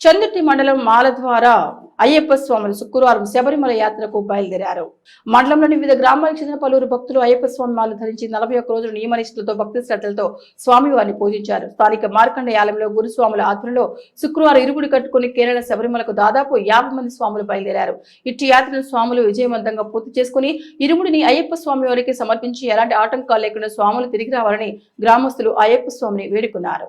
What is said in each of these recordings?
చందుర్తి మండలం మాల ద్వారా అయ్యప్ప స్వాములు శుక్రవారం శబరిమల యాత్రకు బయలుదేరారు. మండలంలోని వివిధ గ్రామాలకు చెందిన పలువురు భక్తులు అయ్యప్ప స్వామి మాలు ధరించి నలభై ఒక్క రోజులు నియమనిష్ఠులతో భక్తి శ్రద్ధలతో స్వామివారిని పూజించారు. స్థానిక మార్కండ ఆలయంలో గురుస్వాముల ఆధ్వర్యంలో శుక్రవారం ఇరుగుడు కట్టుకుని కేరళ శబరిమలకు దాదాపు యాభై మంది స్వాములు బయలుదేరారు. ఇట్టి యాత్రను స్వాములు విజయవంతంగా పూర్తి చేసుకుని ఇరుగుడిని అయ్యప్ప స్వామి వారికి సమర్పించి ఎలాంటి ఆటంకాలు లేకుండా స్వాములు తిరిగి రావాలని గ్రామస్తులు అయ్యప్ప స్వామిని వేడుకున్నారు.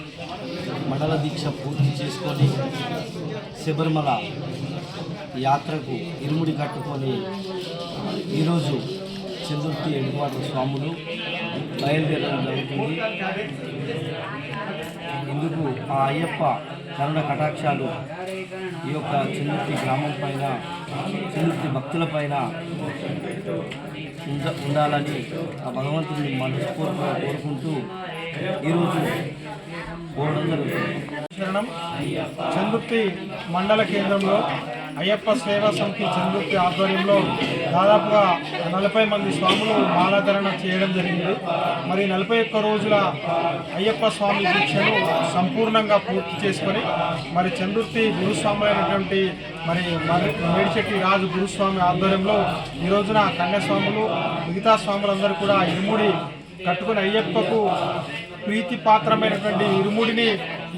మండల దీక్ష పూర్తి చేసుకొని శబరిమల యాత్రకు ఇరుముడి కట్టుకొని ఈరోజు చంద్రుతి ఎడుపాటు స్వాములు బయలుదేరడం జరుగుతుంది. ఇందుకు ఆ అయ్యప్ప కరుణ కటాక్షాలు ఈ యొక్క చంద్రుతి గ్రామం పైన చంద్రుతి భక్తుల పైన ఉండ ఉండాలని ఆ భగవంతుని మనస్ఫూర్తిగా కోరుకుంటూ ఈరోజు శరణం. చందుర్తి మండల కేంద్రంలో అయ్యప్ప సేవా సమితి చందుర్తి ఆధ్వర్యంలో దాదాపుగా నలభై మంది స్వాములు మాలాధరణ చేయడం జరిగింది. మరి నలభై ఒక్క రోజుల అయ్యప్ప స్వామి దీక్షను సంపూర్ణంగా పూర్తి చేసుకొని మరి చందుర్తి గురుస్వామి అయినటువంటి మరి మరి మేడిచెట్టి రాజు గురుస్వామి ఆధ్వర్యంలో ఈ రోజున కన్యాస్వాములు మిగతా స్వాములందరూ కూడా ఇరుముడి కట్టుకుని అయ్యప్పకు ప్రీతి పాత్రమైనటువంటి ఇరుముడిని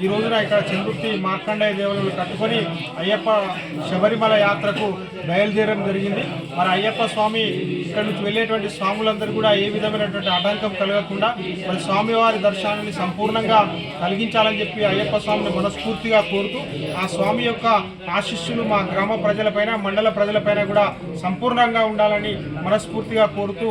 ఈ రోజున ఇక్కడ చంద్రుర్తి మార్కండేయ దేవులను కట్టుకొని అయ్యప్ప శబరిమల యాత్రకు బయలుదేరడం జరిగింది. మరి అయ్యప్ప స్వామి ఇక్కడ నుంచి వెళ్ళేటువంటి స్వాములందరూ కూడా ఏ విధమైనటువంటి ఆటంకం కలగకుండా మరి స్వామివారి దర్శనాన్ని సంపూర్ణంగా కలిగించాలని చెప్పి అయ్యప్ప స్వామిని మనస్ఫూర్తిగా కోరుతూ ఆ స్వామి యొక్క ఆశీస్సులు మా గ్రామ ప్రజలపైన మండల ప్రజలపైన కూడా సంపూర్ణంగా ఉండాలని మనస్ఫూర్తిగా కోరుతూ